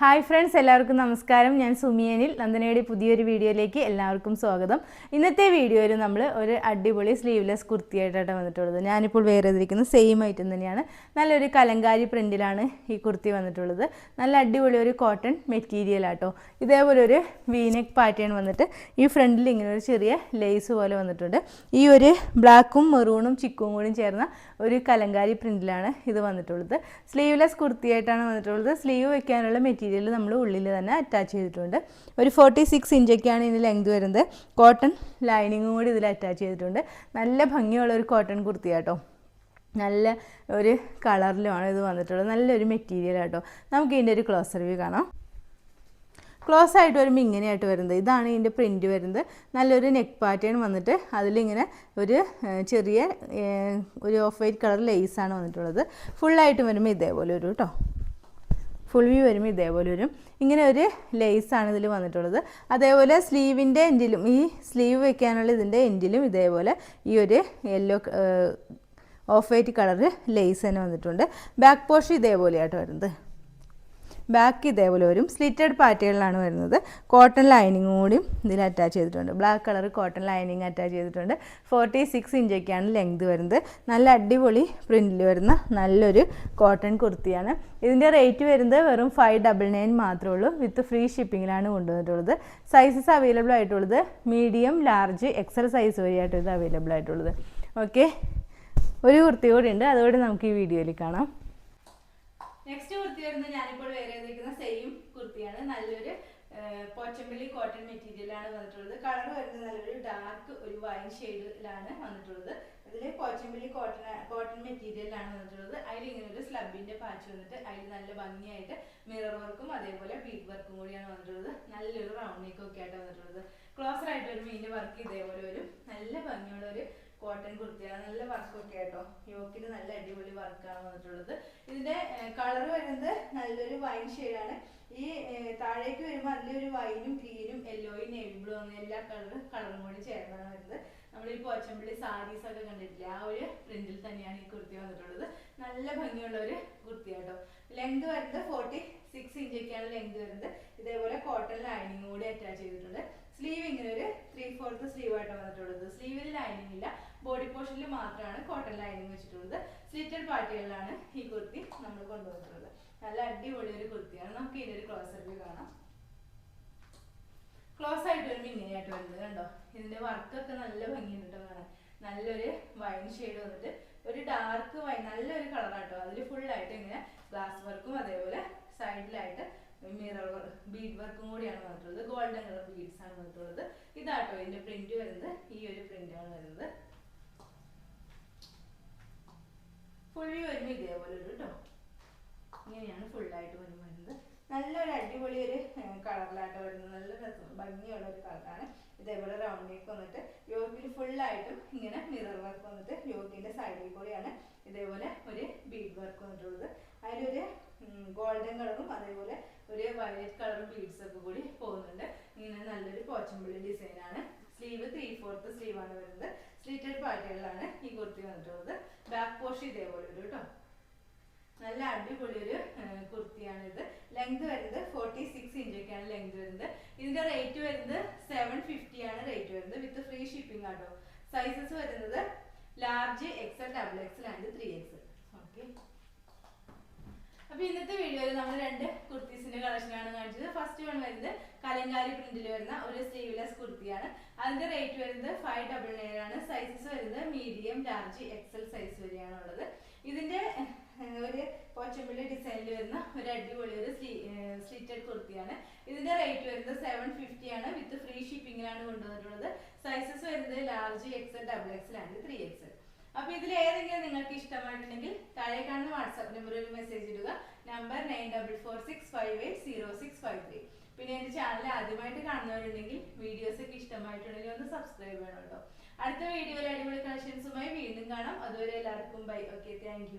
Hi friends എല്ലാവർക്കും നമസ്കാരം. ഞാൻ സുമിയനിൽ നന്ദനയുടെ പുതിയൊരു വീഡിയോയിലേക്ക് എല്ലാവർക്കും സ്വാഗതം. ഇന്നത്തെ വീഡിയോയിൽ നമ്മൾ ഒരു അടിപൊളി സ്ലീവ്ലെസ് കുർത്തിയായിട്ടാണ് വന്നിട്ടുള്ളത്. ഞാനിപ്പോൾ വേറെ ചെയ്തിരിക്കുന്ന സെയിം ഐറ്റം തന്നെയാണ്. നല്ലൊരു കലങ്കാരി പ്രിന്റിലാണ് ഈ കുർത്തി വന്നിട്ടുള്ളത്. നല്ല അടിപൊളി ഒരു കോട്ടൺ മെറ്റീരിയൽ ആട്ടോ. ഇതേപോലെ ഒരു വീനെക്ക് പാറ്റേൺ വന്നിട്ട് ഈ ഫ്രണ്ടിൽ ഇങ്ങനെ ഒരു ചെറിയ ലേസ് പോലെ വന്നിട്ടുണ്ട്. ഈ ഒരു ബ്ലാക്കും മെറൂണും ചിക്കും കൂടിയും ചേർന്ന ഒരു കലങ്കാരി പ്രിന്റിലാണ് ഇത് വന്നിട്ടുള്ളത്. സ്ലീവ്ലെസ് കുർത്തിയായിട്ടാണ് വന്നിട്ടുള്ളത്. സ്ലീവ് വെക്കാനുള്ള മെറ്റീരിയൽ നമ്മൾ ഉള്ളിൽ തന്നെ അറ്റാച്ച് ചെയ്തിട്ടുണ്ട്. ഒരു ഫോർട്ടി സിക്സ് ഇഞ്ചൊക്കെയാണ് ഇതിന് ലെങ്ത് വരുന്നത്. കോട്ടൺ ലൈനിങ്ങും കൂടി ഇതിൽ അറ്റാച്ച് ചെയ്തിട്ടുണ്ട്. നല്ല ഭംഗിയുള്ള ഒരു കോട്ടൺ കുർത്തിയാട്ടോ നല്ല ഒരു കളറിലുമാണ് ഇത് വന്നിട്ടുള്ളത്. നല്ലൊരു മെറ്റീരിയൽ ആട്ടോ. നമുക്ക് ഇതിന്റെ ഒരു ക്ലോസർ വ്യൂ കാണാം. ക്ലോസ് ആയിട്ട് വരുമ്പോൾ ഇങ്ങനെയായിട്ട് വരുന്നത്. ഇതാണ് ഇതിന്റെ പ്രിന്റ് വരുന്നത്. നല്ലൊരു നെക്ക് പാറ്റേൺ വന്നിട്ട് അതിലിങ്ങനെ ഒരു ചെറിയ ഒരു ഓഫ് വൈറ്റ് കളർ ലേസാണ് വന്നിട്ടുള്ളത്. ഫുള്ളായിട്ട് വരുമ്പോൾ ഇതേപോലെ ഒരു കേട്ടോ ഫുൾ വ്യൂ വരുമ്പോൾ ഇതേപോലെ വരും. ഇങ്ങനെ ഒരു ലേസാണ് ഇതിൽ വന്നിട്ടുള്ളത്. അതേപോലെ സ്ലീവിന്റെ എൻഡിലും ഈ സ്ലീവ് വെക്കാനുള്ള ഇതിന്റെ എൻഡിലും ഇതേപോലെ ഈ ഒരു yellow off white colour lace തന്നെ വന്നിട്ടുണ്ട്. ബാക്ക് പോർഷൻ ഇതേപോലെയായിട്ട് വരുന്നത്. ബാക്ക് ഇതേപോലെ വരും. സ്ലിറ്റഡ് പാറ്റേണിലാണ് വരുന്നത്. കോട്ടൺ ലൈനിങ്ങും കൂടി ഇതിൽ അറ്റാച്ച് ചെയ്തിട്ടുണ്ട്. Black colour cotton lining attach ചെയ്തിട്ടുണ്ട്. ഫോർട്ടി സിക്സ് ഇഞ്ചൊക്കെയാണ് ലെങ്ത് വരുന്നത്. നല്ല അടിപൊളി പ്രിന്റിൽ വരുന്ന നല്ലൊരു കോട്ടൺ കുർത്തിയാണ്. ഇതിന്റെ റേറ്റ് വരുന്നത് വെറും ഫൈവ് ഡബിൾ നയൻ മാത്രമേ ഉള്ളൂ. വിത്ത് ഫ്രീ ഷിപ്പിങ്ങിലാണ് കൊണ്ടുവന്നിട്ടുള്ളത്. സൈസസ് അവൈലബിൾ ആയിട്ടുള്ളത് മീഡിയം ലാർജ് എക്സൽ സൈസ് വരെയായിട്ട് ഇത് അവൈലബിൾ ആയിട്ടുള്ളത്. ഓക്കെ ഒരു കുർത്തി കൂടി ഉണ്ട്. അതുകൂടി നമുക്ക് ഈ വീഡിയോയിൽ കാണാം. കുർത്തി വരുന്നത് ഞാനിപ്പോൾ വേറെ ചെയ്തിരിക്കുന്ന സെയിം കുർത്തിയാണ്. നല്ലൊരു പോച്ചമ്പള്ളി കോട്ടൺ മെറ്റീരിയൽ ആണ് വന്നിട്ടുള്ളത്. കളർ വരുന്നത് നല്ലൊരു ഡാർക്ക് ഒരു വൈൻ ഷെയ്ഡിലാണ് വന്നിട്ടുള്ളത്. അതിൽ പോച്ചമ്പള്ളി കോട്ടൺ കോട്ടൺ മെറ്റീരിയലാണ് വന്നിട്ടുള്ളത്. അതിൽ ഇങ്ങനെ ഒരു സ്ലബിന്റെ പാച്ച് വന്നിട്ട് അതിൽ നല്ല ഭംഗിയായിട്ട് മിറർ വർക്കും അതേപോലെ ബീഡ് വർക്കും കൂടിയാണ് വന്നിട്ടുള്ളത്. നല്ലൊരു റൗണ്ട് നെക്ക് ഒക്കെ ആയിട്ട് വന്നിട്ടുള്ളത്. ക്ലോസർ ആയിട്ട് ഒരു മീന്റെ വർക്ക് ഇതേപോലെ വരും. നല്ല ഭംഗിയുള്ള ഒരു കോട്ടൺ കുർത്തിയാണ് നല്ല വർക്കൊക്കെ ആട്ടോ. യോക്കിന് നല്ല അടിപൊളി വർക്കാണ് വന്നിട്ടുള്ളത്. ഇതിന്റെ കളർ വരുന്നത് നല്ലൊരു വൈൻ ഷെയ്ഡാണ് ഈ താഴേക്ക് വരുമ്പോൾ അതിലൊരു വൈനും ഗ്രീനും യെല്ലോയും നേവി ബ്ലൂ അങ്ങനെ എല്ലാ കളർ കളറും കൂടി ചേർന്നാണ് വരുന്നത്. നമ്മൾ ഈ പോച്ചമ്പള്ളി സാരീസ് ഒക്കെ കണ്ടിട്ടില്ലേ? ആ ഒരു പ്രിന്റിൽ തന്നെയാണ് ഈ കുർത്തി വന്നിട്ടുള്ളത്. നല്ല ഭംഗിയുള്ള ഒരു കുർത്തി കേട്ടോ ലെങ്ത് വരുന്നത് ഫോർട്ടി സിക്സ് ഇഞ്ചൊക്കെയാണ് ലെങ്ത് വരുന്നത്. ഇതേപോലെ കോട്ടൺ ലൈനിങ് കൂടി അറ്റാച്ച് ചെയ്തിട്ടുണ്ട്. സ്ലീവ് ഇങ്ങനെ ഒരു ത്രീ ഫോർത്ത് സ്ലീവ് ആയിട്ടാണ് വന്നിട്ടുള്ളത്. സ്ലീവിൽ ലൈനിങ് ഇല്ല. ബോഡി പോർഷനിൽ മാത്രമാണ് കോട്ടൺ ലൈനിങ് വെച്ചിട്ടുള്ളത്. സ്ലിറ്റഡ് പാർട്ടികളിലാണ് ഈ കുർത്തി നമ്മൾ കൊണ്ടുവന്നിട്ടുള്ളത്. നല്ല അടിപൊളി ഒരു കുർത്തിയാണ്. നമുക്ക് ഇതിന്റെ ഒരു ക്ലോസ് വ്യൂ കാണാം. ക്ലോസ് ആയിട്ട് വരുമ്പോൾ ഇങ്ങനെയായിട്ട് വരുന്നത് കണ്ടോ? ഇതിന്റെ വർക്കൊക്കെ നല്ല ഭംഗിയുണ്ട് കേട്ടോ നല്ലൊരു വൈൻ ഷെയ്ഡ് വന്നിട്ട് ഒരു ഡാർക്ക് വൈൻ നല്ലൊരു കളറാട്ടോ അതിൽ ഫുൾ ആയിട്ട് ഇങ്ങനെ ഗ്ലാസ് വർക്കും അതേപോലെ സൈഡിലായിട്ട് മിറർ ബീഡ് വർക്കും കൂടിയാണ് വന്നിട്ടുള്ളത്. ഗോൾഡൻ കളർ ബീഡ്സ് ആണ് വന്നിട്ടുള്ളത്. ഇതാട്ടോ ഇതിന്റെ പ്രിന്റ് വരുന്നത്. ഈ ഒരു പ്രിന്റ് ആണ് വരുന്നത്. വ്യൂ വരുമ്പോൾ ഇതേപോലെ ഒരു കേട്ടോ ഇങ്ങനെയാണ് ഫുള്ളായിട്ട് വരുന്നത്. നല്ലൊരു അടിപൊളി ഒരു കളറിലായിട്ട് വരുന്നത്. നല്ല രസം ഭംഗിയുള്ള ഒരു കളറാണ് ഇതേപോലെ റൗണ്ടിലേക്ക് വന്നിട്ട് യോക്കിൽ ഫുള്ളായിട്ടും ഇങ്ങനെ മിറർ വർക്ക് വന്നിട്ട് യോഗിന്റെ സൈഡിൽ കൂടിയാണ് ഇതേപോലെ ഒരു ബീഡ് വർക്ക് വന്നിട്ടുള്ളത്. അതിലൊരു ഗോൾഡൻ കളറും അതേപോലെ ഒരു വയലറ്റ് കളറും ബീഡ്സ് ഒക്കെ കൂടി പോകുന്നുണ്ട്. ഇങ്ങനെ നല്ലൊരു പോച്ചമ്പുള്ളി ഡിസൈനാണ് സ്ലീവ് ത്രീ ഫോർത്ത് സ്ലീവ് ആണ് വരുന്നത്. സ്ലിറ്റഡ് പാർട്ടികളിലാണ് ഈ കുർത്തി വന്നിട്ടുള്ളത്. ബാക്ക് പോർഷൻ ഇതേപോലെ വരും കേട്ടോ നല്ല അടിപൊളി ഒരു കുർത്തിയാണ് ഇത് ലെങ്ത് വരുന്നത് ഫോർട്ടി സിക്സ് ഇഞ്ചൊക്കെയാണ് ലെങ്ത് വരുന്നത്. ഇതിന്റെ റേറ്റ് വരുന്നത് സെവൻ ഫിഫ്റ്റി ആണ് റേറ്റ് വരുന്നത് വിത്ത് ഫ്രീ ഷിപ്പിംഗ് ആട്ടോ. സൈസസ് വരുന്നത് large XL double XL and three XL okay അപ്പൊ ഇന്നത്തെ വീഡിയോയിൽ നമ്മൾ രണ്ട് കുർത്തീസിന്റെ കളക്ഷനാണ് കാണിച്ചത്. ഫസ്റ്റ് വൺ വരുന്നത് കലങ്കാരി പ്രിന്റിൽ വരുന്ന ഒരു സ്ലീവ്ലെസ് കുർത്തിയാണ്. അതിന്റെ റേറ്റ് വരുന്നത് ഫൈവ് ഡബിൾ നയൻ ആണ്. സൈസസ് വരുന്നത് മീഡിയം ലാർജ് എക്സൽ സൈസ് വരെയാണ് ഉള്ളത്. ഇതിന്റെ ഒരു പോച്ചമ്പിളി ഡിസൈനിൽ വരുന്ന ഒരു അടിപൊളി ഒരു സ്ലിറ്റഡ് കുർത്തിയാണ്. ഇതിന്റെ റേറ്റ് വരുന്നത് സെവൻ ഫിഫ്റ്റി ആണ്. വിത്ത് ഫ്രീ ഷിപ്പിംഗിലാണ് കൊണ്ടുവന്നിട്ടുള്ളത്. സൈസസ് വരുന്നത് large XL double XL and three XL അപ്പൊ ഇതിൽ ഏതെങ്കിലും നിങ്ങൾക്ക് ഇഷ്ടമായിട്ടുണ്ടെങ്കിൽ താഴെ കാണുന്ന വാട്സാപ്പ് നമ്പറിൽ മെസ്സേജ് ഇടുക. Number nine double four six five eight zero six five three പിന്നെ എന്റെ ചാനൽ ആദ്യമായിട്ട് കാണുന്നവരുണ്ടെങ്കിൽ വീഡിയോസ് ഒക്കെ ഇഷ്ടമായിട്ടുണ്ടെങ്കിൽ ഒന്ന് സബ്സ്ക്രൈബ് ചെയ്യണം കേട്ടോ അടുത്ത വീഡിയോയിൽ അടിപൊളി കളക്ഷൻസുമായി വീണ്ടും കാണാം. അതുവരെ എല്ലാവർക്കും ബൈ ഓക്കെ താങ്ക്